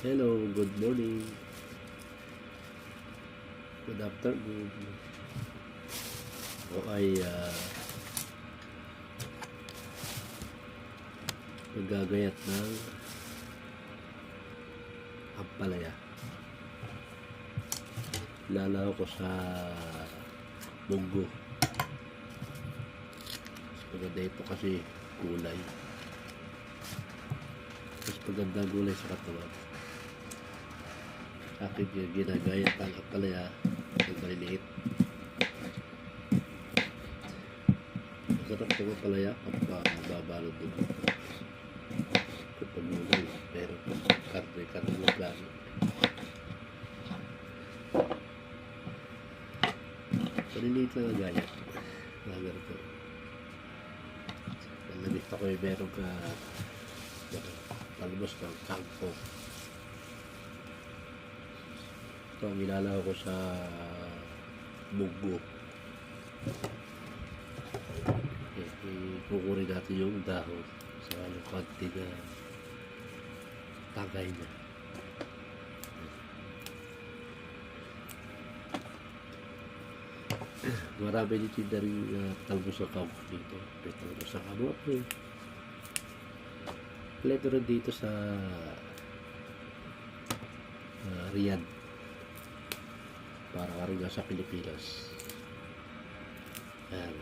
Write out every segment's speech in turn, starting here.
Hello, good morning. Good afternoon. O ay ah, magagayat ng ampalaya. Lalaw ko sa munggo. Mas maganda ito kasi kulay. Mas maganda gulay sa katawan. Sa akin yung ginagayat ang ampalaya ng maliliit. Masarap ng ampalaya kapag babalot dito. Kapag gulay, pero karne, karne ng plano. Maliliit lang ang gaya. Mga ganito. Nalista ko yung meron ka talbos ng kangkong. Ito ang ilalaw ko sa mugbo. Ikukurin natin yung dahon sa yung konti na tagay niya. Marami dito na rin uh, talbos ng kangkong dito. May talbos ng kamote. Pleto rin dito sa uh, Riyadh para ka sa Pilipinas. Ayan.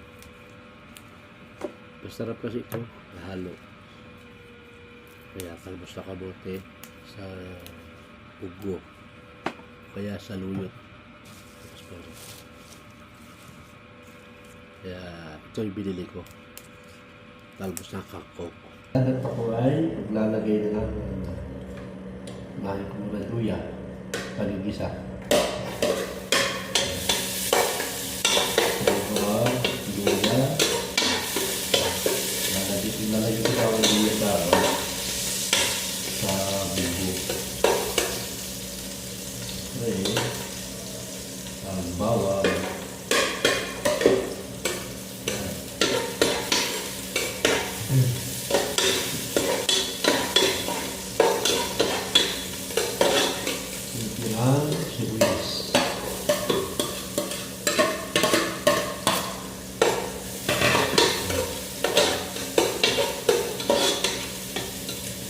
Masarap kasi ito, nahalo. Kaya talbos na kamote sa ugo. Kaya sa luyot. Kaya ito yung binili ko. Talbos ng kangkong. Ito ko ay maglalagay na ng mahal ko ng luya. Panigisa. Ito, luya. Lalagay ko lalagay ko ang luya sa sa bubo. Okay. Ang bawang. Sinitirang sibuyas.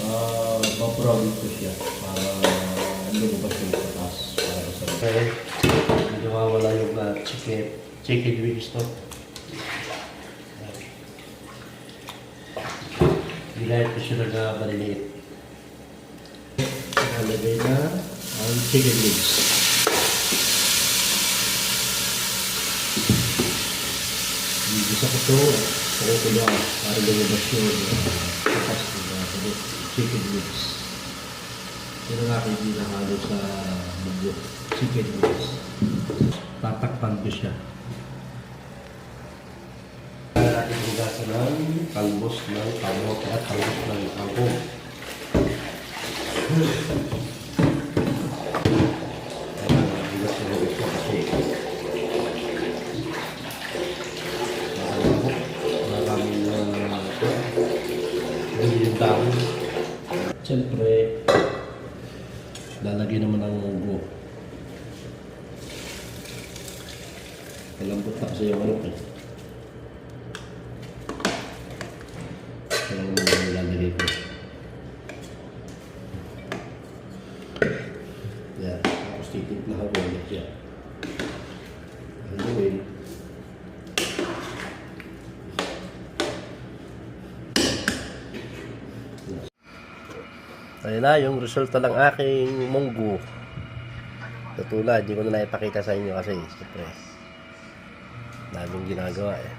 Ah, ma-brown ko siya para lumabas yung patas para sa Okay, hindi mawala yung uh, chicken, chicken wings to. Nilahit ko siya na maliliit. Nalagay na ang chicken wings. Igisa ko ito. Ako ko lang para lumabas yung uh, patas ng uh, chicken wings. Yun ang aking pinahalo sa mundo. Chicken wings. Tatakpan ko siya. Kaya natin hugasan ng kalbos ng kamote at kalbos ng angkong. Kaya hugas na hugas ko kasi makalabok. Maraming uh, yung dahon. Siyempre, lalagyan naman ng munggo. Malambot na kasi yung manok eh. Kaya naman yung lalagay ko. Yan. Tapos titimpla ko ulit siya. Ang gawin, Na, yung resulta ng aking munggo. Tutulad, hindi ko na naipakita sa inyo kasi, siyempre, daming ginagawa eh.